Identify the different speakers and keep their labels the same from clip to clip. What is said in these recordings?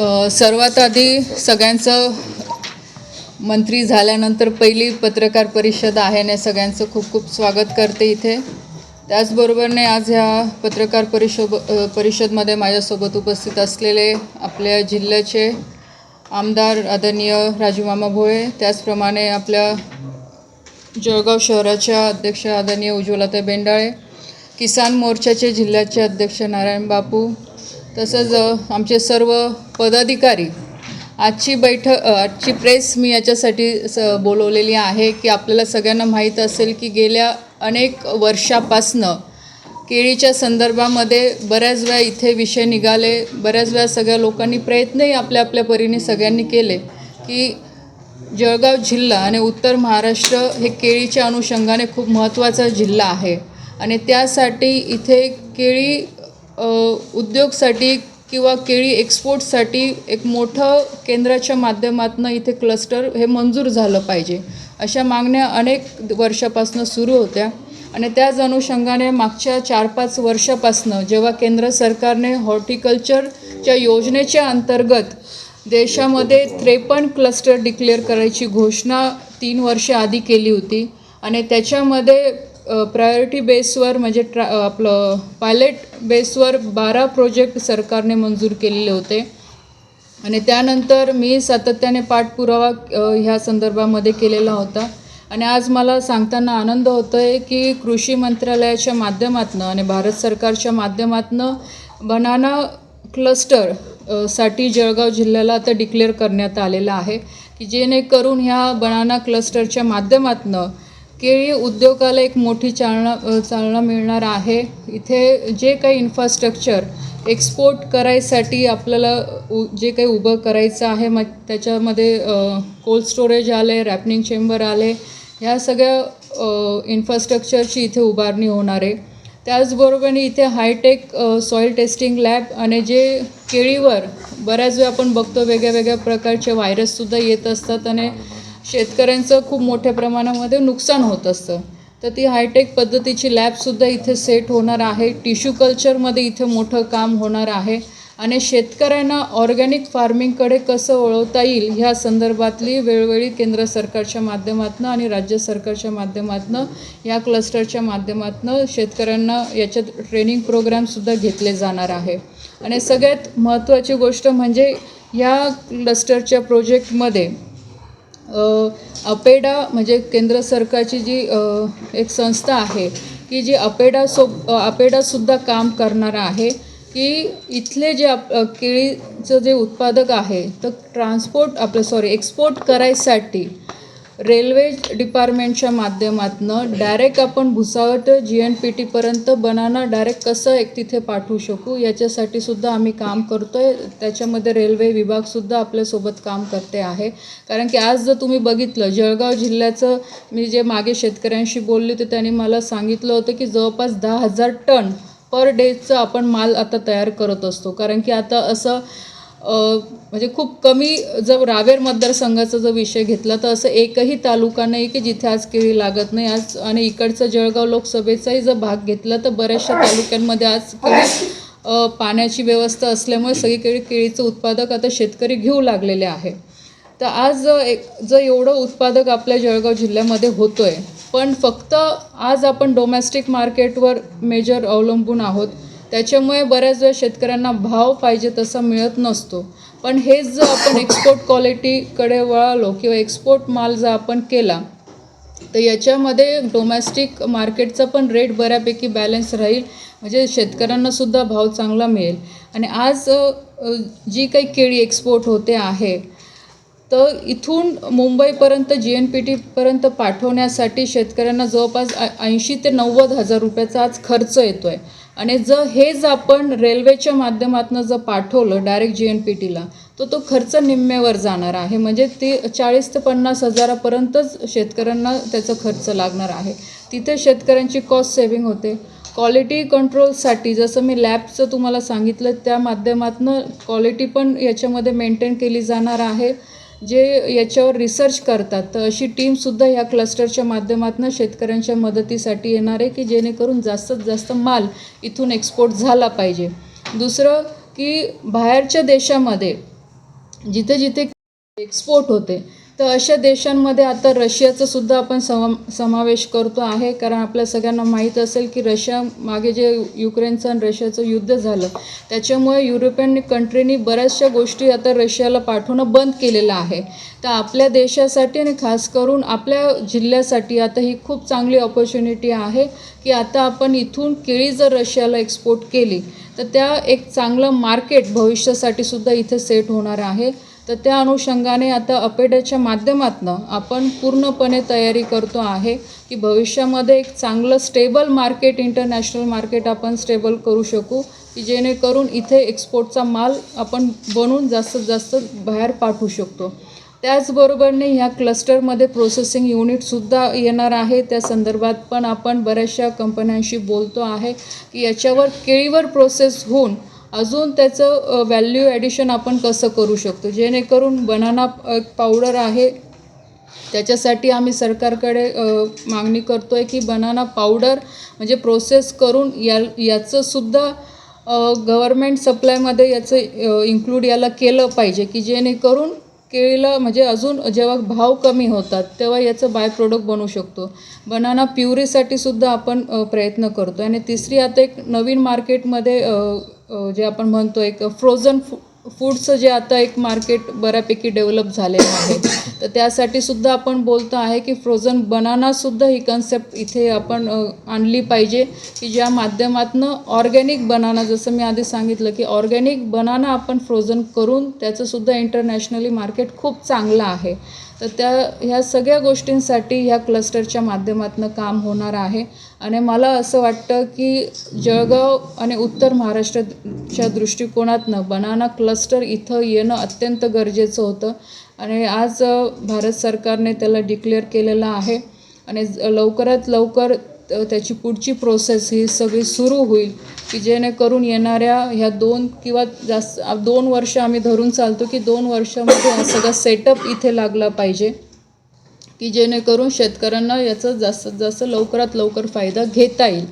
Speaker 1: सर्वात आधी सगळ्यांचं मंत्री झाल्यानंतर पहिली पत्रकार परिषद आहे ना सगळ्यांचं खूप खूप स्वागत करते इथे. त्याचबरोबरने आज ह्या पत्रकार परिषद परिषदमध्ये माझ्यासोबत उपस्थित असलेले आपल्या जिल्ह्याचे आमदार आदरणीय राजूमामा भोळे त्याचप्रमाणे आपल्या जळगाव शहराच्या अध्यक्ष आदरणीय उज्ज्वलाताई बेंडाळे किसान मोर्चाचे जिल्ह्याचे अध्यक्ष नारायण बापू तसंच आमचे सर्व पदाधिकारी आजची बैठक आजची प्रेस मी याच्यासाठी स बोलवलेली आहे की आपल्याला सगळ्यांना माहीत असेल की गेल्या अनेक वर्षापासनं केळीच्या संदर्भामध्ये बऱ्याच वेळा इथे विषय निघाले बऱ्याच वेळा सगळ्या लोकांनी प्रयत्नही आपल्या आपल्या परीने सगळ्यांनी केले की जळगाव जिल्हा आणि उत्तर महाराष्ट्र हे केळीच्या अनुषंगाने खूप महत्त्वाचा जिल्हा आहे. आणि त्यासाठी इथे केळी उद्योगसाठी किंवा केळी एक्सपोर्टसाठी एक मोठं केंद्राच्या माध्यमातून इथे क्लस्टर हे मंजूर झालं पाहिजे. अशा मागण्या अनेक वर्षापासून सुरू होत्या आणि त्याच अनुषंगाने मागच्या चार पाच वर्षापासनं जेव्हा केंद्र सरकारने हॉर्टिकल्चरच्या योजनेच्या अंतर्गत देशामध्ये त्रेपन्न क्लस्टर डिक्लेअर करायची घोषणा तीन वर्ष आधी केली होती आणि त्याच्यामध्ये प्रायोरिटी बेसवर म्हणजे ट्रा आपलं पायलट बेसवर बारा प्रोजेक्ट सरकारने मंजूर केलेले होते. आणि त्यानंतर मी सातत्याने पाठपुरावा ह्या संदर्भामध्ये केलेला होता. आणि आज मला सांगताना आनंद होतो आहे की कृषी मंत्रालयाच्या माध्यमातून आणि भारत सरकारच्या माध्यमातून बनाना क्लस्टरसाठी जळगाव जिल्ह्याला आता डिक्लेअर करण्यात आलेलं आहे. की जेणेकरून ह्या बनाना क्लस्टरच्या माध्यमातून केळी उद्योगाला एक मोठी चालना चालना मिळणार आहे. इथे जे काही इन्फ्रास्ट्रक्चर एक्सपोर्ट करायसाठी आपल्याला उ जे काही उभं करायचं आहे मग त्याच्यामध्ये कोल्ड स्टोरेज आले रॅपनिंग चेंबर आले ह्या सगळ्या इन्फ्रास्ट्रक्चरची इथे उभारणी होणार आहे. त्याचबरोबरने इथे हायटेक सॉईल टेस्टिंग लॅब आणि जे केळीवर बऱ्याच वेळा आपण बघतो वेगळ्या वेगळ्या प्रकारचे व्हायरससुद्धा येत असतात आणि शेतकऱ्यांचं खूप मोठ्या प्रमाणामध्ये नुकसान होत असतं. तर ती हायटेक पद्धतीची लॅबसुद्धा इथे सेट होणार आहे. टिश्यू कल्चरमध्ये इथे मोठं काम होणार आहे. आणि शेतकऱ्यांना ऑर्गॅनिक फार्मिंगकडे कसं वळवता येईल ह्या संदर्भातली वेळोवेळी केंद्र सरकारच्या माध्यमातून आणि राज्य सरकारच्या माध्यमातून या क्लस्टरच्या माध्यमातून शेतकऱ्यांना याच्यात ट्रेनिंग प्रोग्रामसुद्धा घेतले जाणार आहे. आणि सगळ्यात महत्त्वाची गोष्ट म्हणजे ह्या क्लस्टरच्या प्रोजेक्टमध्ये अपेडा म्हणजे केंद्र सरकारची जी एक संस्था आहे की जी अपेडा सो अपेडासुद्धा काम करणार आहे की इथले जे आप केळीचं जे उत्पादक आहे तर ट्रान्सपोर्ट आपलं सॉरी एक्सपोर्ट करायसाठी रेल्वे डिपार्टमेंटच्या माध्यमातून डायरेक्ट आपण भुसावट जी एन पी टीपर्यंत बनाना डायरेक्ट कसं एक तिथे पाठवू शकू? याच्यासाठी सुद्धा आम्ही काम करतो आहे त्याच्यामध्ये रेल्वे विभागसुद्धा आपल्यासोबत काम करते आहे. कारण की आज जर तुम्ही बघितलं जळगाव जिल्ह्याचं मी जे मागे शेतकऱ्यांशी बोलले होते त्यांनी मला सांगितलं होतं की जवळपास दहा हजार टन पर डेचं आपण माल आता तयार करत असतो. कारण की आता असं म्हणजे खूप कमी जर रावेर मतदारसंघाचा जर विषय घेतला तर असं एकही तालुका नाही की जिथे आज केळी लागत नाही. आज आणि इकडचं जळगाव लोकसभेचाही जर भाग घेतला तर बऱ्याचशा तालुक्यांमध्ये आज केळी पाण्याची व्यवस्था असल्यामुळे सगळीकडे केळीचं उत्पादक आता शेतकरी घेऊ लागलेले आहे. तर आज एक जर एवढं उत्पादक आपल्या जळगाव जिल्ह्यामध्ये होतो आहे पण फक्त आज आपण डोमेस्टिक मार्केटवर मेजर अवलंबून आहोत. त्याच्यामुळे बऱ्याच वेळा शेतकऱ्यांना भाव पाहिजे तसा मिळत नसतो. पण हेच जर आपण एक्सपोर्ट क्वालिटीकडे वळालो किंवा एक्सपोर्ट माल जर आपण केला तर याच्यामध्ये डोमेस्टिक मार्केटचा पण रेट बऱ्यापैकी बॅलन्स राहील. म्हणजे शेतकऱ्यांनासुद्धा भाव चांगला मिळेल. आणि आज जी काही केळी एक्सपोर्ट होते आहे तर इथून मुंबईपर्यंत जी एन पी टीपर्यंत पाठवण्यासाठी शेतकऱ्यांना जवळपास ऐंशी ते नव्वद हजार रुपयाचा आज खर्च येतो आहे आणि जर हे जर आपण रेल्वेच्या माध्यमातून जर पाठवलं डायरेक्ट जी एन पी टीला तर तो खर्च निम्म्यावर जाणार आहे. म्हणजे ते चाळीस ते पन्नास हजारापर्यंतच शेतकऱ्यांना त्याचा खर्च लागणार आहे. तिथे शेतकऱ्यांची कॉस्ट सेविंग होते. क्वालिटी कंट्रोलसाठी जसं मी लॅबचं तुम्हाला सांगितलं त्या माध्यमातून क्वालिटी पण याच्यामध्ये मेंटेन केली जाणार आहे. जे याच्यावर रिसर्च करतात तर अशी टीमसुद्धा ह्या क्लस्टरच्या माध्यमातून शेतकऱ्यांच्या मदतीसाठी येणार आहे की जेणेकरून जास्तीत जास्त माल इथून एक्सपोर्ट झाला पाहिजे. दुसरं की बाहेरच्या देशामध्ये जिथे जिथे एक्सपोर्ट होते तर अशा देशांमध्ये आता रशियाचा सुद्धा आपण सम समावेश करतो आहे. कारण आपल्या सगळ्यांना माहीत असेल की रशिया मागे जे युक्रेनचं आणि रशियाचं युद्ध झालं त्याच्यामुळे युरोपियन कंट्रीनी बऱ्याचशा गोष्टी आता रशियाला पाठवणं बंद केलेलं आहे. तर आपल्या देशासाठी आणि खास करून आपल्या जिल्ह्यासाठी आता ही खूप चांगली ऑपॉर्च्युनिटी आहे की आता आपण इथून केळी जर रशियाला एक्सपोर्ट केली तर त्या एक चांगलं मार्केट भविष्यासाठी सुद्धा इथे सेट होणार आहे. तर त्या अनुषंगाने आता अपेडाच्या माध्यमातून आपण पूर्णपणे तयारी करतो आहे की भविष्यामध्ये एक चांगलं स्टेबल मार्केट इंटरनॅशनल मार्केट आपण स्टेबल करू शकू की जेणेकरून इथे एक्सपोर्टचा माल आपण बनवून जास्तीत जास्त बाहेर पाठवू शकतो. त्याचबरोबरने ह्या क्लस्टरमध्ये प्रोसेसिंग युनिटसुद्धा येणार आहे. त्या संदर्भात पण आपण बऱ्याचशा कंपन्यांशी बोलतो आहे की याच्यावर केळीवर प्रोसेस होऊन अजून त्याचं व्हॅल्यू ॲडिशन आपण कसं करू शकतो? जेणेकरून बनाना पावडर आहे. त्याच्यासाठी आम्ही सरकारकडे मागणी करतो आहे की बनाना पावडर म्हणजे प्रोसेस करून या याचंसुद्धा गव्हर्मेंट सप्लायमध्ये याचं इन्क्लूड याला केलं पाहिजे की जेणेकरून केळीला म्हणजे अजून जेव्हा भाव कमी होतात तेव्हा याचं बाय प्रोडक्ट बनू शकतो. बनाना प्युरीसाठी सुद्धा आपण प्रयत्न करतो आणि तिसरी आता एक नवीन मार्केटमध्ये जे आपण म्हणतो एक फ्रोझन फू फूडचं जे आता एक मार्केट बऱ्यापैकी डेव्हलप झालेलं आहे. तर त्यासाठी सुद्धा आपण बोलतो आहे की फ्रोझन बनानासुद्धा ही कन्सेप्ट इथे आपण आणली पाहिजे की ज्या माध्यमातून ऑर्गॅनिक बनाना जसं मी आधी सांगितलं की ऑर्गॅनिक बनाना आपण फ्रोझन करून त्याचंसुद्धा इंटरनॅशनली मार्केट खूप चांगलं आहे. तर त्या ह्या सगळ्या गोष्टींसाठी ह्या क्लस्टरच्या माध्यमातून काम होणार आहे. आणि मला असं वाटतं की जळगाव आणि उत्तर महाराष्ट्राच्या दृष्टिकोनातनं बनाना क्लस्टर इथं येणं अत्यंत गरजेचं होतं. आणि आज भारत सरकारने त्याला डिक्लेअर केलेलं आहे. आणि लवकरात लवकर तर त्याची पुढची प्रोसेस ही सगळी सुरू होईल की जेणेकरून येणाऱ्या ह्या दोन किंवा जास्त दोन वर्ष आम्ही धरून चालतो की दोन वर्षामध्ये हा सगळा सेटअप इथे लागला पाहिजे की जेणेकरून शेतकऱ्यांना याचा जास्तीत जास्त लवकरात लवकर फायदा घेता येईल.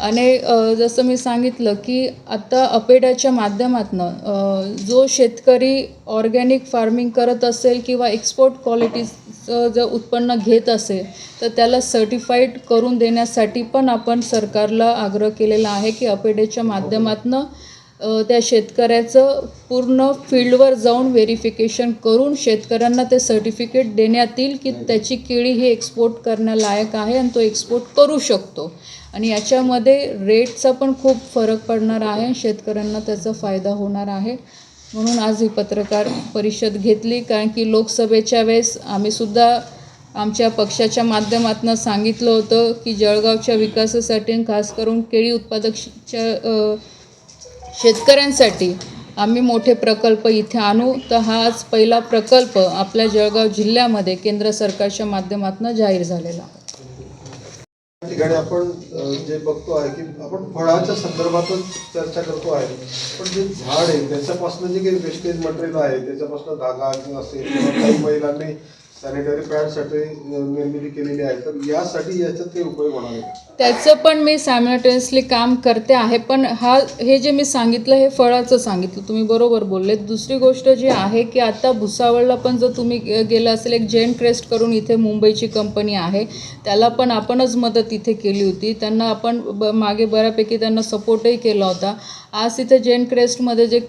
Speaker 1: आणि जसं मी सांगितलं की आता अपेडाच्या माध्यमातनं जो शेतकरी ऑर्गॅनिक फार्मिंग करत असेल किंवा एक्सपोर्ट क्वालिटीज जर उत्पन्न घेत असेल तर त्याला सर्टिफाईड करून देण्यासाठी पण आपण सरकारला आग्रह केलेला आहे की अपेडेच्या माध्यमातनं त्या शेतकऱ्याचं पूर्ण फील्डवर जाऊन व्हेरिफिकेशन करून शेतकऱ्यांना ते सर्टिफिकेट देण्यात येईल की त्याची केळी ही एक्सपोर्ट करण्यालायक आहे आणि तो एक्सपोर्ट करू शकतो. आणि याच्यामध्ये रेटचा पण खूप फरक पडणार आहे शेतकऱ्यांना त्याचा फायदा होणार आहे. म्हणून आज ही पत्रकार परिषद घेतली कारण की लोकसभेच्या वेळेस आम्हीसुद्धा आमच्या पक्षाच्या माध्यमातून सांगितलं होतं की जळगावच्या विकासासाठी आणि खास करून केळी उत्पादकच्या शेतकऱ्यांसाठी आम्ही मोठे प्रकल्प इथे आणू. तर हा आज पहिला प्रकल्प आपल्या जळगाव जिल्ह्यामध्ये केंद्र सरकारच्या माध्यमातून जाहीर झालेला.
Speaker 2: ठिकाणी आपण जे बघतो आहे की आपण फळाच्या संदर्भातच चर्चा करतो आहे. पण जे झाड आहे त्याच्यापासून जे काही वेस्टेज मटेरियल आहे त्याच्यापासून धागा किंवा असेल किंवा काही महिलांनी सॅनिटरी पॅडसाठी निर्मिती केलेली आहे. तर यासाठी याचा ते उपयोग होणार आहे
Speaker 1: त्याचं पण मी सॅमल्टेनियसली काम करते आहे पण हा हे जे मी सांगितलं हे फळाचं सांगितलं. तुम्ही बरोबर बोलले दुसरी गोष्ट जी आहे की आता भुसावळला पण जर तुम्ही गेला गेलं असेल एक जेन क्रेस्ट करून इथे मुंबईची कंपनी आहे. त्याला पण आपणच मदत इथे केली होती. त्यांना आपण ब मागे बऱ्यापैकी त्यांना सपोर्टही केला होता. आज इथे जेन क्रेस्टमध्ये जे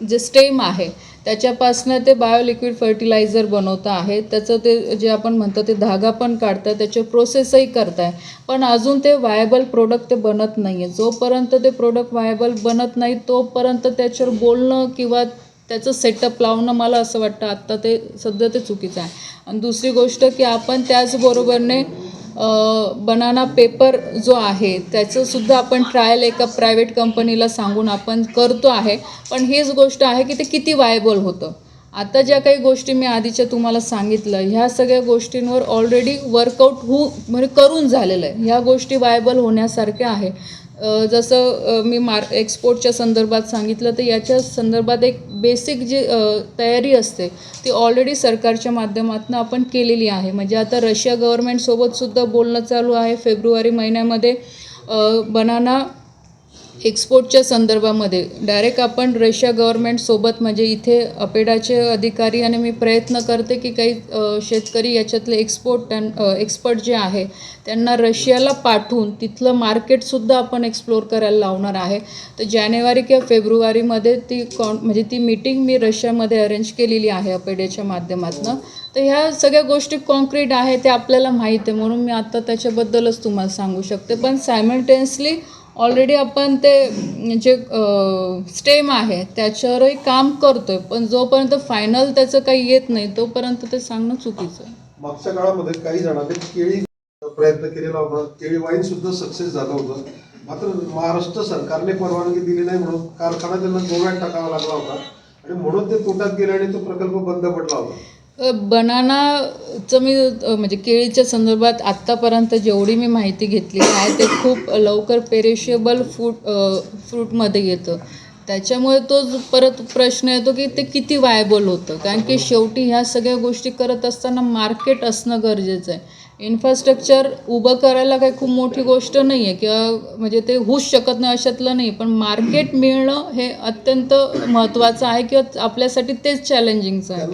Speaker 1: जे स्टेम आहे त्याच्यापासनं ते बायोलिक्विड फर्टिलायझर बनवतं आहे त्याचं ते जे आपण म्हणतो ते धागा पण काढतं त्याचे प्रोसेसही करताय. पण अजून ते वायबल प्रोडक्ट ते बनत नाही आहे जोपर्यंत ते प्रोडक्ट वायबल बनत नाही तोपर्यंत त्याच्यावर बोलणं किंवा त्याचं सेटअप लावणं मला असं वाटतं आत्ता ते सध्या ते चुकीचं आहे. आणि दुसरी गोष्ट की आपण त्याचबरोबरने बनाना पेपर जो आहे त्याचंसुद्धा आपण ट्रायल एका प्रायव्हेट कंपनीला सांगून आपण करतो आहे. पण हीच गोष्ट आहे की ते किती वायबल होतं. आता ज्या काही गोष्टी मी आधीच्या तुम्हाला सांगितलं ह्या सगळ्या गोष्टींवर ऑलरेडी वर्कआउट होऊ म्हणजे करून झालेलं आहे. ह्या गोष्टी वायबल होण्यासारख्या आहे. जसं मी मार एक्सपोर्टच्या संदर्भात सांगितलं तर याच्या संदर्भात एक बेसिक जी तयारी असते ती ऑलरेडी सरकारच्या माध्यमातून आपण केलेली आहे. म्हणजे आता रशिया गव्हर्मेंटसोबतसुद्धा बोलणं चालू आहे. फेब्रुवारी महिन्यामध्ये बनाना एक्सपोर्टच्या संदर्भामध्ये. डायरेक्ट आपण रशिया गव्हर्नमेंटसोबत म्हणजे इथे अपेडाचे अधिकारी आणि मी प्रयत्न करते की काही शेतकरी याच्यातले एक्सपोर्ट त्यां एक्सपर्ट जे आहे त्यांना रशियाला पाठवून तिथलं मार्केटसुद्धा आपण एक्सप्लोर करायला लावणार आहे. तर जानेवारी किंवा फेब्रुवारीमध्ये ती कॉन म्हणजे ती मीटिंग मी रशियामध्ये अरेंज केलेली आहे अपेडेच्या माध्यमातून. तर ह्या सगळ्या गोष्टी कॉन्क्रीट आहे ते आपल्याला माहीत आहे. म्हणून मी आता त्याच्याबद्दलच तुम्हाला सांगू शकते. पण सायमल्टेन्सली ऑलरेडी आपण ते जे स्टेम आहे त्याच्यावरही काम करतोय. पण जोपर्यंत फायनल त्याचं काही येत नाही तोपर्यंत ते सांगणं चुकीचं आहे.
Speaker 2: मागच्या काळामध्ये काही जणांनी केळी प्रयत्न केलेला होता. केळी वाईन सुद्धा सक्सेस झालं होतं. मात्र महाराष्ट्र सरकारने परवानगी दिली नाही म्हणून कारखाना त्यांना गोव्यात टाकावा लागला होता. आणि म्हणून ते तोट्यात गेले आणि तो प्रकल्प बंद पडला होता.
Speaker 1: बनानाचं मी म्हणजे केळीच्या संदर्भात आत्तापर्यंत जेवढी मी माहिती घेतली आहे ते खूप लवकर पेरिशेबल फ्रूट फ्रूटमध्ये येतं. त्याच्यामुळे तो परत प्रश्न येतो की ते किती वायबल होतं? कारण की शेवटी ह्या सगळ्या गोष्टी करत असताना मार्केट असणं गरजेचं आहे. इन्फ्रास्ट्रक्चर उभं करायला काही खूप मोठी गोष्ट नाही आहे किंवा म्हणजे ते होऊच शकत नाही अशातलं नाही. पण मार्केट मिळणं हे अत्यंत महत्त्वाचं आहे किंवा आपल्यासाठी तेच चॅलेंजिंगचं आहे.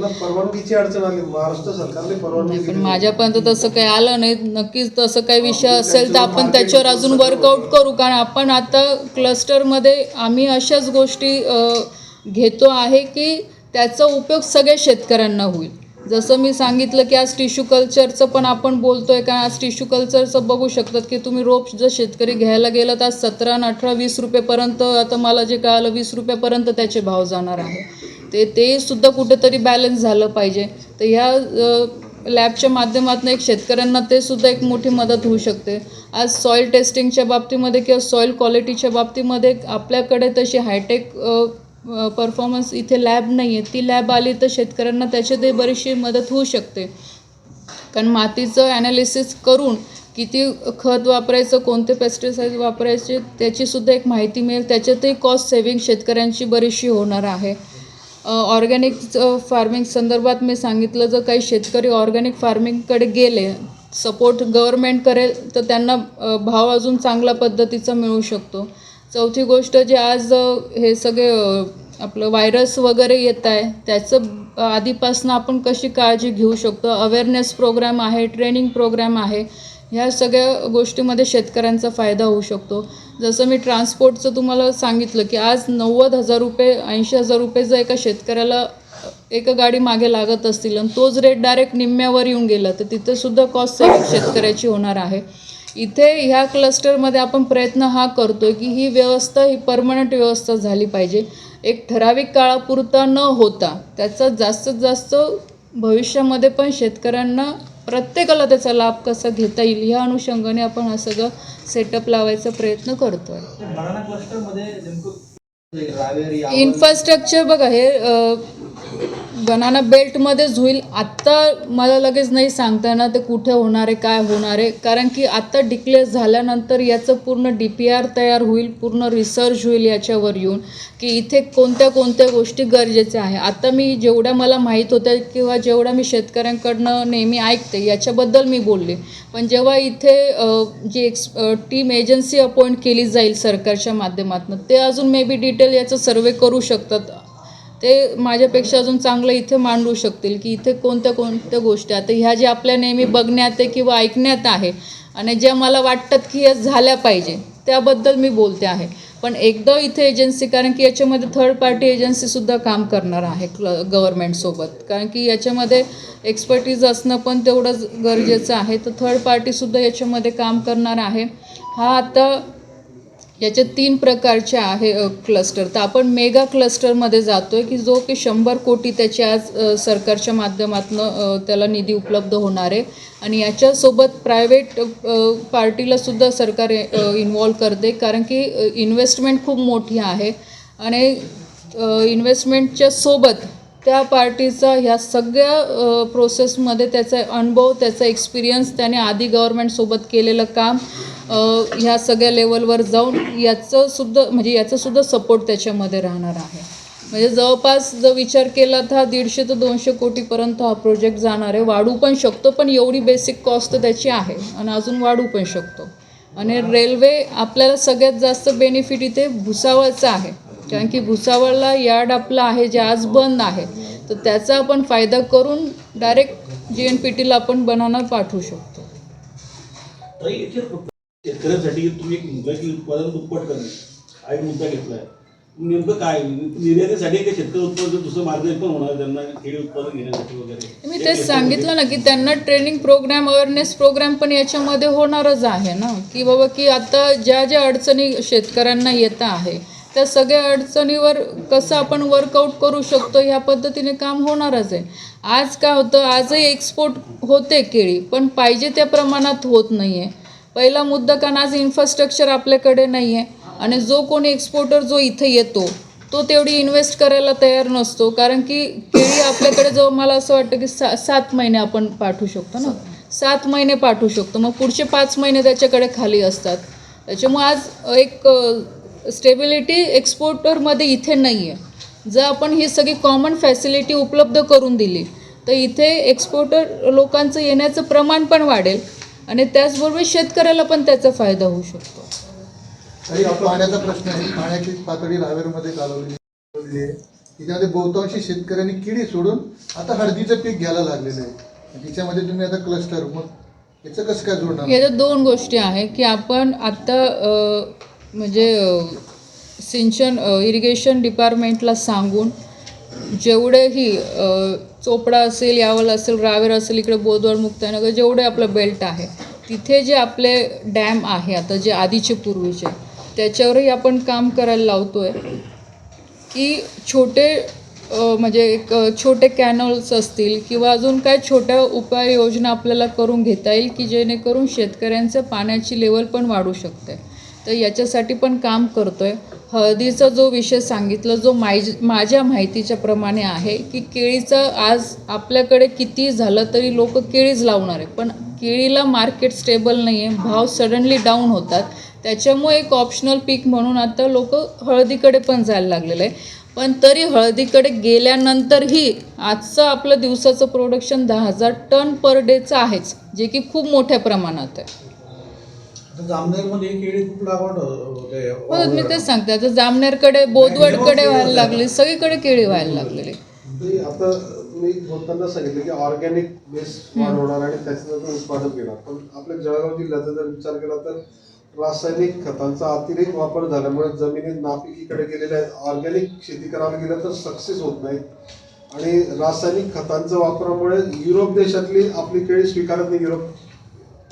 Speaker 1: पण माझ्यापर्यंत तसं काही आलं नाही. नक्कीच तसं काही विषय असेल तर आपण त्याच्यावर अजून वर्कआउट करू. कारण आपण आता क्लस्टरमध्ये आम्ही अशाच गोष्टी घेतो आहे की त्याचा उपयोग सगळ्या शेतकऱ्यांना होईल. जसं मी सांगितलं की आज टिश्यू कल्चरचं पण आपण बोलतोय कारण आज टिश्यू कल्चरचं बघू शकतात की तुम्ही रोप जर शेतकरी घ्यायला गेलं तर आज सतरा आणि अठरा वीस रुपयेपर्यंत आता मला जे कळालं वीस रुपयापर्यंत त्याचे भाव जाणार आहे. ते ते सुद्धा कुठेतरी बॅलन्स झालं पाहिजे. तर ह्या लॅबच्या माध्यमातून एक शेतकऱ्यांना ते सुद्धा एक मोठी मदत होऊ शकते. आज सॉईल टेस्टिंगच्या बाबतीमध्ये किंवा सॉईल क्वालिटीच्या बाबतीमध्ये आपल्याकडे तशी हायटेक परफॉर्मन्स इथे लॅब नाही आहे ती लॅब आली तर शेतकऱ्यांना त्याच्यातही बरीचशी मदत होऊ शकते. कारण मातीचं ॲनालिसिस करून किती खत वापरायचं कोणते पेस्टिसाईड वापरायचे त्याचीसुद्धा एक माहिती मिळेल. त्याच्यातही कॉस्ट सेविंग शेतकऱ्यांची बरीचशी होणार आहे. ऑर्गॅनिक फार्मिंग संदर्भात मी सांगितलं जर काही शेतकरी ऑर्गॅनिक फार्मिंगकडे गेले सपोर्ट गव्हर्मेंट करेल तर त्यांना भाव अजून चांगल्या पद्धतीचा मिळू शकतो. चौथी गोष्ट जे आज हे सगळे आपलं व्हायरस वगैरे येत आहे त्याचं आधीपासून आपण कशी काळजी घेऊ शकतो? अवेअरनेस प्रोग्राम आहे ट्रेनिंग प्रोग्राम आहे ह्या सगळ्या गोष्टीमध्ये शेतकऱ्यांचा फायदा होऊ शकतो. जसं मी ट्रान्सपोर्टचं तुम्हाला सांगितलं की आज नव्वद हजार रुपये ऐंशी हजार रुपये जर एका शेतकऱ्याला एका गाडी मागे लागत असतील आणि तोच रेट डायरेक्ट निम्म्यावर येऊन गेला तर तिथेसुद्धा कॉस्ट सेविंग शेतकऱ्याची होणार आहे. इथे ह्या क्लस्टरमध्ये आपण प्रयत्न हा करतो की ही व्यवस्था ही परमनंट व्यवस्था झाली पाहिजे. एक ठराविक काळापुरता न होता त्याचा जास्तीत जास्त भविष्यामध्ये पण शेतकऱ्यांना प्रत्येकाला त्याचा लाभ कसा घेता येईल ह्या अनुषंगाने आपण हा सगळं सेटअप लावायचा प्रयत्न करतो आहे इन्फ्रास्ट्रक्चर बघा हे बनाना बेल्टमध्येच होईल. आत्ता मला लगेच नाही सांगता येणार ते कुठे होणार आहे काय होणार आहे. कारण की आत्ता डिक्लेअर झाल्यानंतर याचं पूर्ण डी पी आर तयार होईल पूर्ण रिसर्च होईल याच्यावर येऊन की इथे कोणत्या कोणत्या गोष्टी गरजेच्या आहे. आता मी जेवढ्या मला माहीत होत्या किंवा जेवढ्या मी शेतकऱ्यांकडनं नेहमी ऐकते याच्याबद्दल मी बोलले. पण जेव्हा इथे G X team agency appoint केली जाईल सरकारच्या माध्यमातून ते अजून मे बी डिटेल याचं सर्वे करू शकतात. ते माझ्यापेक्षा अजून चांगलं इथे मांडू शकतील की इथे कोणत्या कोणत्या गोष्टी आता ह्या ज्या आपल्या नेहमी बघण्यात आहे किंवा ऐकण्यात आहे आणि ज्या मला वाटतात की या झाल्या पाहिजे त्याबद्दल मी बोलते आहे. पण एकदा इथे एजन्सी कारण की याच्यामध्ये थर्ड पार्टी एजन्सीसुद्धा काम करणार आहे क्ल गव्हर्मेंटसोबत कारण की याच्यामध्ये एक्सपर्टीज असणं पण तेवढंच गरजेचं आहे. तर थर्ड पार्टीसुद्धा याच्यामध्ये काम करणार आहे. हा आता याचे तीन प्रकारचे आहे क्लस्टर तर आपण मेगा क्लस्टरमध्ये जातो आहे की जो की शंभर कोटी त्याची आज सरकारच्या माध्यमातून त्याला निधी उपलब्ध होणार आहे. आणि याच्यासोबत प्रायव्हेट पार्टीला सुद्धा सरकार इन्वॉल्व करते. कारण की इन्व्हेस्टमेंट खूप मोठी आहे. आणि इन्व्हेस्टमेंटच्या सोबत त्या पार्टीचा ह्या सगळ्या प्रोसेसमध्ये त्याचा अनुभव त्याचा एक्सपिरियन्स त्याने आधी गव्हर्मेंटसोबत केलेलं काम ह्या सगळ्या लेवलवर जाऊन याचं सुद्धा म्हणजे याचं सुद्धा सपोर्ट त्याच्यामध्ये राहणार आहे. म्हणजे जवळपास जर विचार केला तर हा दीडशे ते दोनशे कोटीपर्यंत हा प्रोजेक्ट जाणार आहे. वाढू पण शकतो पण एवढी बेसिक कॉस्ट त्याची आहे आणि अजून वाढू पण शकतो. आणि रेल्वे आपल्याला सगळ्यात जास्त बेनिफिट इथे भुसावळचं आहे. कारण की भुसावळला यार्ड आपलं आहे जे आज बंद आहे. तर त्याचा आपण फायदा करून डायरेक्ट जी एन पी टीला आपण बनवणार पाठवू शकतो.
Speaker 3: शेतकऱ्यांसाठी तुम्ही एक की उत्पादन दुप्पट करणे हा एक मुद्दा घेतलाय. नेमकं काय? निर्यातीसाठी काही शेतकरी उत्पादन दुसरं मार्ग पण होणार त्यांना खेळी उत्पादन घेण्यासाठी वगैरे.
Speaker 1: मी तेच सांगितलं ना की त्यांना ट्रेनिंग प्रोग्राम अवेअरनेस प्रोग्राम पण याच्यामध्ये होणारच आहे ना. की बाबा की आता ज्या ज्या अडचणी शेतकऱ्यांना येत आहे त्या सगळ्या अडचणीवर कसं आपण वर्कआउट करू शकतो ह्या पद्धतीने काम होणारच आहे. आज काय होतं आजही एक्सपोर्ट होते केळी पण पाहिजे त्या प्रमाणात होत नाही आहे पहिला मुद्दा कारण आज इन्फ्रास्ट्रक्चर आपल्याकडे नाही आहे आणि जो कोणी एक्सपोर्टर जो इथे येतो तो तेवढी इन्व्हेस्ट करायला तयार नसतो. कारण की केळी आपल्याकडे जो मला असं वाटतं की सा सात महिने आपण पाठवू शकतो ना? सात महिने पाठवू शकतो. मग पुढचे पाच महिने त्याच्याकडे खाली असतात. त्याच्यामुळे आज एक स्टेबिलिटी एक्सपोर्टरमध्ये इथे नाही आहे जर आपण ही सगळी कॉमन फॅसिलिटी उपलब्ध करून दिली तर इथे एक्सपोर्टर लोकांचं येण्याचं प्रमाण पण वाढेल आणि त्याचबरोबर शेतकऱ्याला पण त्याचा फायदा होऊ शकतो.
Speaker 4: पाण्याचा प्रश्न आहे. पाण्याची पातळी रावेरमध्ये कालवलेली आहे. तिच्यामध्ये बहुतांशी शेतकऱ्यांनी किडी सोडून आता हळदीचं पीक घ्यायला लागलेलं आहे. तिच्यामध्ये तुम्ही आता क्लस्टर मग याचं कसं काय जोडणार?
Speaker 1: याच्यात दोन गोष्टी आहे की आपण आत्ता अ, म्हणजे सिंचन इरिगेशन डिपार्टमेंटला सांगून जेवढेही चोपडा असेल यावल असेल रावेर असेल इकडे बोदवड मुक्तानगर जेवढे आपलं बेल्ट आहे तिथे जे आपले डॅम आहे आता जे आधीचे पूर्वीचे त्याच्यावरही आपण काम करायला लावतो आहे की छोटे म्हणजे एक छोटे कॅनल्स असतील किंवा अजून काय छोट्या उपाययोजना आपल्याला करून घेता येईल की जेणेकरून शेतकऱ्यांचं पाण्याची लेवल पण वाढू शकते. तर याच्यासाठी पण काम करतो आहे हळदीचा जो विषय सांगितला जो माय माझ्या माहितीच्या प्रमाणे आहे की केळीचं आज आपल्याकडे किती झालं तरी लोक केळीच लावणार आहे पण केळीला मार्केट स्टेबल नाही आहे भाव सडनली डाऊन होतात. त्याच्यामुळे एक ऑप्शनल पीक म्हणून आता लोक हळदीकडे पण जायला लागलेलं आहे पण तरी हळदीकडे गेल्यानंतरही आजचं आपलं दिवसाचं प्रोडक्शन दहा हजार टन पर डेचं आहेच जे की खूप मोठ्या प्रमाणात आहे.
Speaker 5: जामनेरमध्ये ही केळी खूप लागवड होते
Speaker 1: हो मी तेच सांगते आता जामनेरकडे बोदवडकडे व्हायला लागली सगळीकडे केळी व्हायला लागलेली.
Speaker 2: ते आता तुम्ही बोलताना सांगितलं की ऑर्गॅनिक बेस वाढवणार आणि त्याच्यानंतर उत्पादन घेणार. पण आपल्या जळगाव जिल्ह्याचा जर विचार केला तर रासायनिक खतांचा अतिरेक वापर झाल्यामुळे जमिनी नापिकीकडे गेलेल्या आहेत ऑर्गॅनिक शेती करायला गेलं तर सक्सेस होत नाही. आणि रासायनिक खतांच्या वापरामुळे युरोप देशातली आपली केळी स्वीकारत नाही. युरोप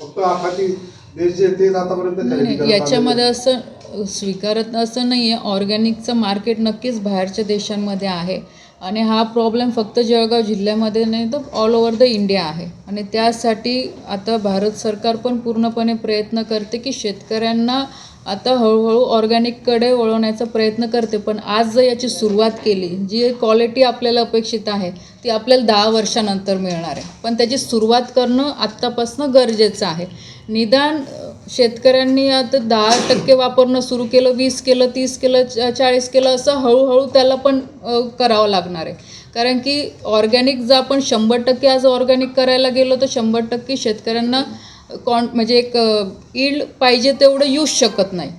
Speaker 2: फक्त आखाती देश जे आहेत ते आतापर्यंत खरेदी
Speaker 1: नाही,
Speaker 2: करत
Speaker 1: याच्यामध्ये
Speaker 2: आलेले
Speaker 1: असं स्वीकारत असं नाही आहे ऑर्गॅनिकचं मार्केट नक्कीच बाहेरच्या देशांमध्ये आहे. आणि हा प्रॉब्लेम फक्त जळगाव जिल्ह्यामध्ये नाही तर ऑल ओव्हर द इंडिया आहे. आणि त्यासाठी आता भारत सरकार पण पूर्णपणे प्रयत्न करते की शेतकऱ्यांना आता हळूहळू ऑर्गॅनिककडे वळवण्याचा प्रयत्न करते. पण आज जर याची सुरुवात केली जी क्वालिटी आपल्याला अपेक्षित आहे ती आपल्याला दहा वर्षानंतर मिळणार आहे. पण त्याची सुरुवात करणं आत्तापासून गरजेचं आहे. निदान शेतकऱ्यांनी आता दहा टक्के वापरणं सुरू केलं वीस केलं तीस केलं चाळीस केलं असं हळूहळू त्याला पण करावं लागणार आहे. कारण की ऑर्गॅनिक जर आपण शंभर टक्के आज ऑर्गॅनिक करायला गेलो तर शंभर टक्के शेतकऱ्यांना कॉन म्हणजे एक ईल्ड पाहिजे तेवढं येऊच शकत नाही.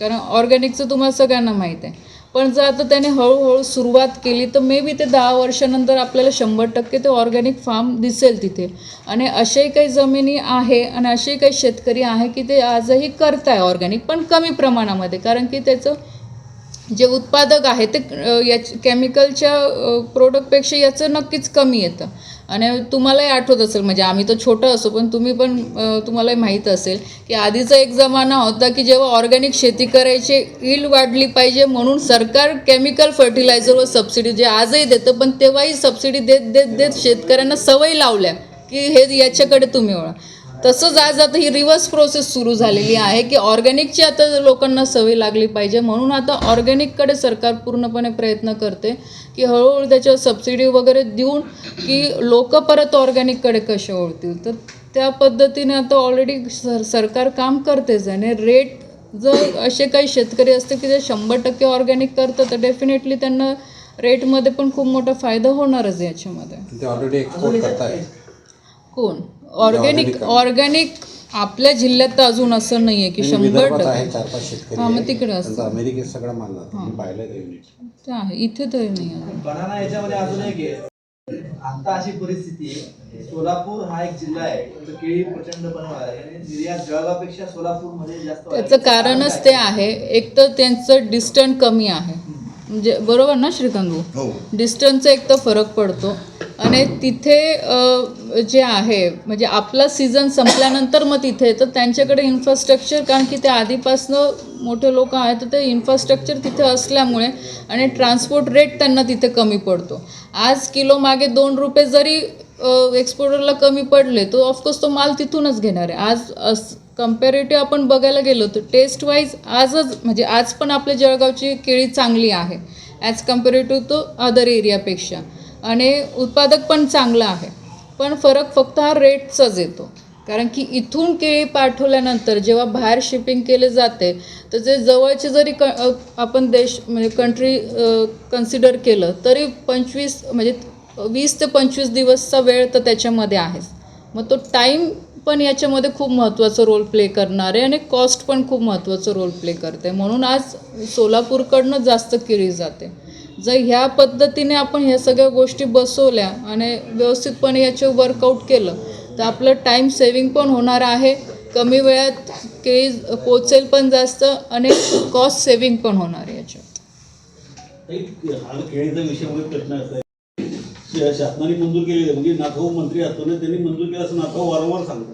Speaker 1: कारण ऑर्गॅनिकचं तुम्हाला सगळ्यांना माहीत आहे. पण जर आता त्याने हळूहळू सुरुवात केली तर मे बी ते दहा वर्षानंतर आपल्याला शंभर टक्के ते ऑर्गॅनिक फार्म दिसेल तिथे. आणि असेही काही जमिनी आहे आणि असेही काही शेतकरी आहे की ते आजही करताय ऑर्गॅनिक पण कमी प्रमाणामध्ये. कारण की त्याचं जे उत्पादक आहे ते याच केमिकलच्या प्रोडक्टपेक्षा याचं नक्कीच कमी येतं. आणि तुम्हालाही आठवत असेल म्हणजे आम्ही तर छोटं असो पण तुम्ही पण तुम्हालाही माहीत असेल की आधीचा एक जमाना होता की जेव्हा ऑर्गॅनिक शेती करायची इल्ड वाढली पाहिजे म्हणून सरकार केमिकल फर्टिलायझरवर सबसिडी जे आजही देतं पण तेव्हाही सबसिडी देत देत देत शेतकऱ्यांना सवय लावल्या की हे याच्याकडे तुम्ही वळा. तसंच आज आता ही रिव्हर्स प्रोसेस सुरू झालेली आहे की ऑर्गॅनिकची आता लोकांना सवय लागली पाहिजे. म्हणून आता ऑर्गॅनिककडे सरकार पूर्णपणे प्रयत्न करते की हळूहळू त्याच्यावर सबसिडी वगैरे देऊन की लोक परत ऑर्गॅनिककडे कसे ओळतील तर त्या पद्धतीने आता ऑलरेडी सर सरकार काम करतेच आणि रेट जर असे काही शेतकरी असते की ते शंभर टक्के ऑर्गॅनिक करतात तर डेफिनेटली त्यांना रेटमध्ये पण खूप मोठा फायदा होणारच याच्यामध्ये.
Speaker 6: ऑलरेडी
Speaker 1: कोण? ऑर्गॅनिक ऑर्गॅनिक आपल्या जिल्ह्यात तर अजून असं नाही आहे की शंभर टक्के.
Speaker 6: चार पाच शेतकरी
Speaker 1: हा, मग
Speaker 6: आहे.
Speaker 1: तिकडे असतं.
Speaker 6: त्यांचा अमेरिकेत सगळा माल जातो. मी पाहिलं ते युनिट
Speaker 1: ते आहे. इथे तरी नाही आहे.
Speaker 7: बनाना याच्यामध्ये अजून एक आहे. आता अशी परिस्थिती आहे. सोलापूर हा एक जिल्हा आहे. केळी प्रचंड बनवणार आहे. आणि निर्यात जळगावपेक्षा सोलापूरमध्ये जास्त
Speaker 1: त्याचं कारणच ते आहे. एक तर त्यांचं डिस्टन्स कमी आहे. म्हणजे बरोबर ना श्रीकांत भाऊ डिस्टन्सचा एक तर फरक पडतो. आणि तिथे जे आहे म्हणजे आपला सीझन संपल्यानंतर मग तिथे तर त्यांच्याकडे इन्फ्रास्ट्रक्चर कारण की ते आधीपासनं मोठे लोक आहेत तर ते इन्फ्रास्ट्रक्चर तिथे असल्यामुळे आणि ट्रान्सपोर्ट रेट त्यांना तिथे कमी पडतो. आज किलो मागे दोन रुपये जरी एक्सपोर्टरला कमी पडले तो ऑफकोर्स तो माल तिथूनच घेणार आहे. आज अस कम्पॅरेटिव्ह आपण बघायला गेलो तर टेस्ट वाईज आजच म्हणजे आज पण आपल्या जळगावची केळी चांगली आहे. ॲज कम्पॅरेटिव्ह टू अदर एरियापेक्षा आणि उत्पादक पण चांगलं आहे. पण फरक फक्त हा रेटचाच येतो. कारण की इथून केळी पाठवल्यानंतर जेव्हा बाहेर शिपिंग केले जाते तर जे जवळचे जरी क आपण देश म्हणजे कंट्री कन्सिडर केलं तरी पंचवीस म्हणजे वीस ते पंचवीस दिवसचा वेळ तर त्याच्यामध्ये आहेच. मग तो टाईम पण याच्यामध्ये खूप महत्त्वाचं रोल प्ले करणार आहे आणि कॉस्ट पण खूप महत्त्वाचं रोल प्ले करते. म्हणून आज सोलापूरकडनं जास्त केली जाते. जर ह्या पद्धतीने आपण ह्या सगळ्या गोष्टी बसवल्या आणि व्यवस्थितपणे याचे वर्कआउट केलं तर आपलं टाईम सेविंग पण होणार आहे. कमी वेळात केळी पोचेल पण जास्त आणि कॉस्ट सेविंग पण होणार आहे याच्यात.
Speaker 3: शासनाने मंजूर केलेलं म्हणजे नाथाऊ मंत्री असताना त्यांनी मंजूर केलं असं नाथाऊ वारंवार सांगतो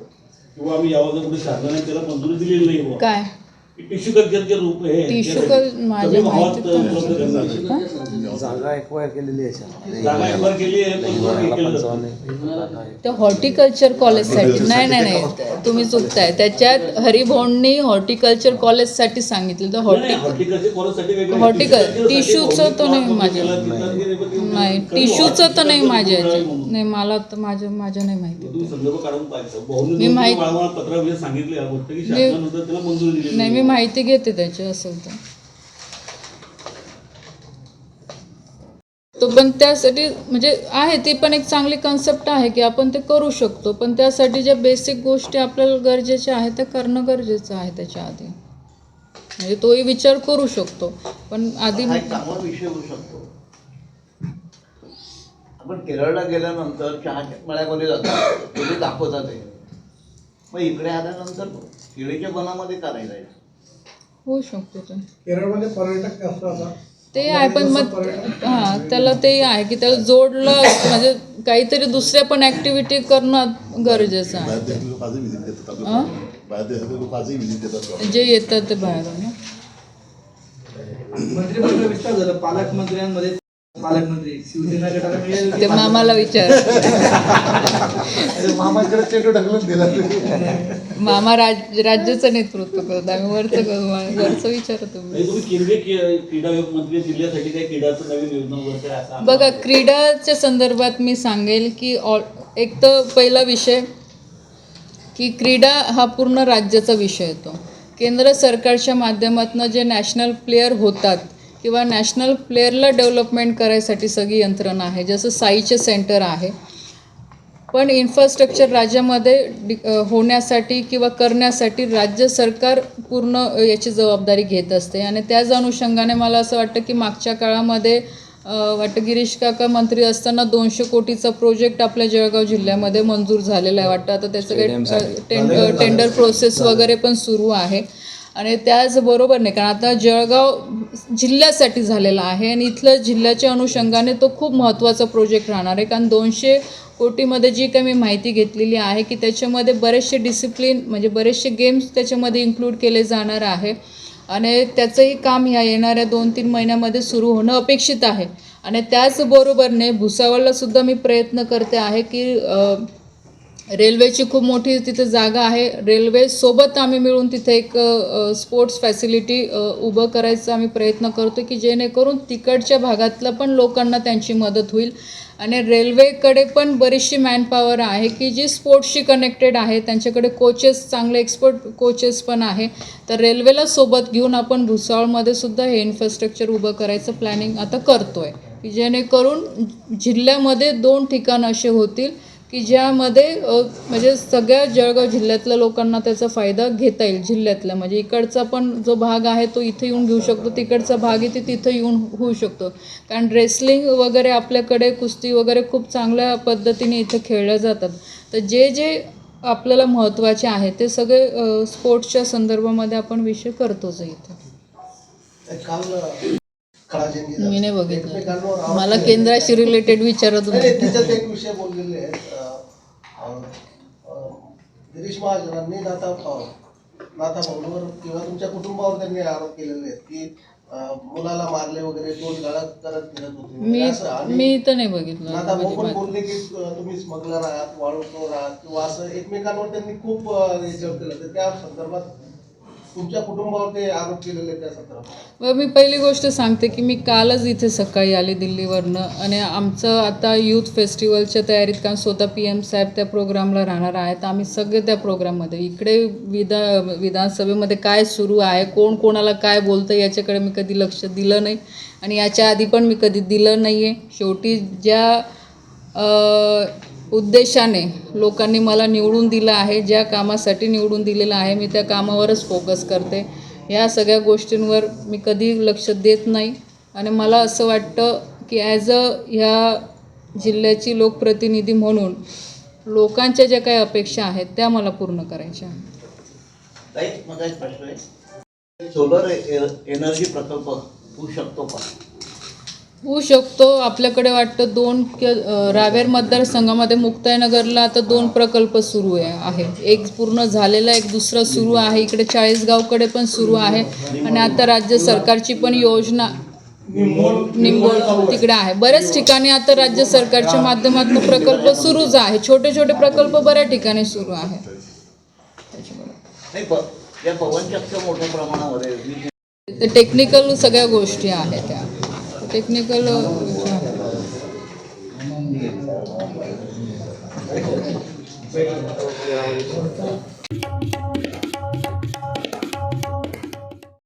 Speaker 3: किंवा आम्ही यावं कुठे शासनाने त्याला मंजुरी दिलेली नाही बुवा.
Speaker 1: काय?
Speaker 3: टिश्यू कल्चरचे रूप हे
Speaker 1: टिश्यू माझ्या.
Speaker 8: जागा एक्वायर केलेली आहे
Speaker 3: तो
Speaker 1: हॉर्टिकल्चर कॉलेजसाठी नाही नाही नाही. तुम्ही चुकताय. त्याच्यात हरिभोंनी हॉर्टिकल्चर कॉलेजसाठी सांगितलं. तर
Speaker 3: नाही,
Speaker 1: हॉर्टिक
Speaker 3: नाही, horticulture कोर्ससाठी वेगळं आहे.
Speaker 1: Horticulture,
Speaker 3: Horticulture साठी
Speaker 1: टिश्यूचं तर नाही माझ्या. नाही टिश्यूचं तर नाही माझ्या. नाही मला तर माझ्या माझ्या नाही माहिती
Speaker 3: तुम्ही संदर्भ काढून पाहिजे. बहुने
Speaker 1: मी माहित- नाही मी माहिती घेते त्याची असेल तर. तो पण त्यासाठी म्हणजे आहे ती पण एक चांगली कन्सेप्ट आहे की आपण ते करू शकतो पण त्यासाठी ज्या बेसिक गोष्टी आपल्याला गरजेच्या आहेत त्या करणं गरजेचं आहे त्याच्या आधी. म्हणजे तोही विचार करू शकतो पण आधी
Speaker 9: विषय होऊ शकतो. आपण केरळला गेल्यानंतर चहाच्या मळ्यामध्ये जातो तिथे दाखवतात मग इकडे आल्यानंतर केळीच्या बनामध्ये करायला जायचं?
Speaker 1: होऊ शकतो ते.
Speaker 5: केरळमध्ये पर्यटक जास्त असतात
Speaker 1: ते आहे पण मग हां त्याला ते आहे की त्याला जोडलं म्हणजे काहीतरी दुसऱ्या पण ॲक्टिव्हिटी करणं गरजेचं आहे.
Speaker 10: बाहेर देशातले लोक आजही व्हिजिट देतात
Speaker 1: अं?
Speaker 10: आपल्याला बाहेर देशातले लोक आजही व्हिजिट देतात
Speaker 1: जे येतात ते बाहेरून ना?
Speaker 7: मंत्रिमंडळ विस्तार झालं. पालकमंत्र्यांमध्ये पालकमंत्री शिवसेना गटाला मिळेल
Speaker 1: ते मामाला विचार.
Speaker 4: मामाकडे चेंडू ढकलून दिला
Speaker 1: मामा राज राज्याचं नेतृत्व करतो आम्ही वरचं करू वरचं विचारा तुम्ही
Speaker 3: नाही, तुम्ही केंद्रीय के- क्रीडा मंत्री जिल्ह्यासाठी काही क्रीडाचं नवीन योजना वगैरे काय असं
Speaker 1: बघा क्रीडाच्या संदर्भात मी सांगेल की ऑल एक तर पहिला विषय की क्रीडा हा पूर्ण राज्याचा विषय येतो केंद्र सरकारच्या माध्यमातून जे नॅशनल प्लेयर होतात किंवा नॅशनल प्लेअरला डेव्हलपमेंट करायसाठी सगळी यंत्रणा आहे जसं साईचे सेंटर आहे. पण इन्फ्रास्ट्रक्चर राज्यामध्ये डि होण्यासाठी किंवा करण्यासाठी राज्य सरकार पूर्ण याची जबाबदारी घेत असते. आणि त्याच अनुषंगाने मला असं वाटतं की मागच्या काळामध्ये वाटतं गिरीश काका मंत्री असताना दोनशे कोटीचा प्रोजेक्ट आपल्या जळगाव जिल्ह्यामध्ये मंजूर झालेला आहे. वाटतं आता त्याचं काही टेंडर टेंडर प्रोसेस वगैरे पण सुरू आहे. आणि त्याचबरोबर नाही कारण आता जळगाव जिल्ह्यासाठी झालेला आहे आणि इथलं जिल्ह्याच्या अनुषंगाने तो खूप महत्त्वाचा प्रोजेक्ट राहणार आहे. कारण दोनशे कोटीमध्ये जी काही मी माहिती घेतलेली आहे की त्याच्यामध्ये बरेचसे डिसिप्लिन म्हणजे बरेचसे गेम्स त्याच्यामध्ये इन्क्लूड केले जाणार आहे. आणि त्याचंही काम ह्या येणाऱ्या दोन तीन महिन्यामध्ये सुरू होणं अपेक्षित आहे. आणि त्याचबरोबरने भुसावळला सुद्धा मी प्रयत्न करते आहे की रेल्वेची खूप मोठी तिथे जागा आहे. रेल्वेसोबत आम्ही मिळून तिथे एक स्पोर्ट्स फॅसिलिटी उभं करायचा आम्ही प्रयत्न करतो की जेणेकरून तिकडच्या भागातलं पण लोकांना त्यांची मदत होईल. आणि रेल्वेकडे पण बरीचशी मॅनपॉवर आहे की जी स्पोर्ट्सशी कनेक्टेड आहे. त्यांच्याकडे कोचेस चांगले एक्सपर्ट कोचेस पण आहे. तर रेल्वेला सोबत घेऊन आपण भुसावळमध्ये सुद्धा हे इन्फ्रास्ट्रक्चर उभं करायचं प्लॅनिंग आता करतो आहे की जेणेकरून जिल्ह्यामध्ये दोन ठिकाणं असे होतील. की ज्यामध्ये म्हणजे सगळ्या जळगाव जिल्ह्यातल्या लोकांना त्याचा फायदा घेता येईल जिल्ह्यातल्या. म्हणजे इकडचा पण जो भाग आहे तो इथे येऊन घेऊ शकतो तिकडचा भाग इथे तिथं येऊन होऊ शकतो. कारण रेसलिंग वगैरे आपल्याकडे कुस्ती वगैरे खूप चांगल्या पद्धतीने इथे खेळल्या जातात. तर जे जे आपल्याला महत्त्वाचे आहे ते सगळे स्पोर्ट्सच्या संदर्भामध्ये आपण विषय करतोच इथे. मी नाही बघितलं. मला. केंद्राशी रिलेटेड विचारत होते
Speaker 5: त्याच्यात एक विषय बोललेले आहेत अं, अं, अं, गिरीश महाजनांनी नाथा नाथा भाऊंवर किंवा तुमच्या कुटुंबावर त्यांनी आरोप केलेले आहेत की मुलाला मारले वगैरे दोन गाळा करत फिरत होते
Speaker 1: मी
Speaker 5: असं आणि
Speaker 1: मी तर नाही बघितलं
Speaker 5: भाऊ पण
Speaker 1: अजिबात.
Speaker 5: बोलले की तुम्ही स्मगलर आहात वाळूचोर आहात किंवा असं एकमेकांवर त्यांनी खूप केलं तर त्या संदर्भात तुमच्या आरोप केलेले त्या संदर्भात?
Speaker 1: मी पहिली गोष्ट सांगते की मी कालच इथे सकाळी आले दिल्लीवरनं आणि आमचं आता यूथ फेस्टिवलच्या तयारीत कारण स्वतः पी एम साहेब त्या प्रोग्रामला राहणार आहेत. आम्ही सगळे त्या प्रोग्राममध्ये इकडे विधा विधानसभेमध्ये काय सुरू आहे कोण कोणाला काय बोलतं याच्याकडे मी कधी लक्ष दिलं नाही आणि याच्या आधी पण मी कधी दिलं नाही आहे शेवटी ज्या अ, उद्देशाने लोकांनी मला निवडून दिलं आहे ज्या कामासाठी निवडून दिलेलं आहे मी त्या कामावरच फोकस करते. या सगळ्या गोष्टींवर मी कधी लक्ष देत नाही. आणि मला असं वाटतं की ॲज अ ह्या जिल्ह्याची लोकप्रतिनिधी म्हणून लोकांच्या ज्या काही अपेक्षा आहेत त्या मला पूर्ण करायच्या आहेत.
Speaker 9: सोलर एनर्जी प्रकल्प होऊ शकतो का?
Speaker 1: होऊ शकतो. आपल्याकडे वाटतं दोन रावेर मतदारसंघामध्ये मुक्ताईनगरला आता दोन प्रकल्प सुरू आहे आहे एक पूर्ण झालेला एक दुसरा सुरू आहे. इकडे चाळीसगावकडे पण सुरू आहे. आणि आता राज्य सरकारची पण योजना निंबोल तिकडे आहे. बऱ्याच ठिकाणी आता राज्य सरकारच्या माध्यमातून प्रकल्प सुरूच आहे. छोटे छोटे प्रकल्प बऱ्याच ठिकाणी सुरू आहेत टेक्निकल सगळ्या गोष्टी आहेत त्या. टेक्निकल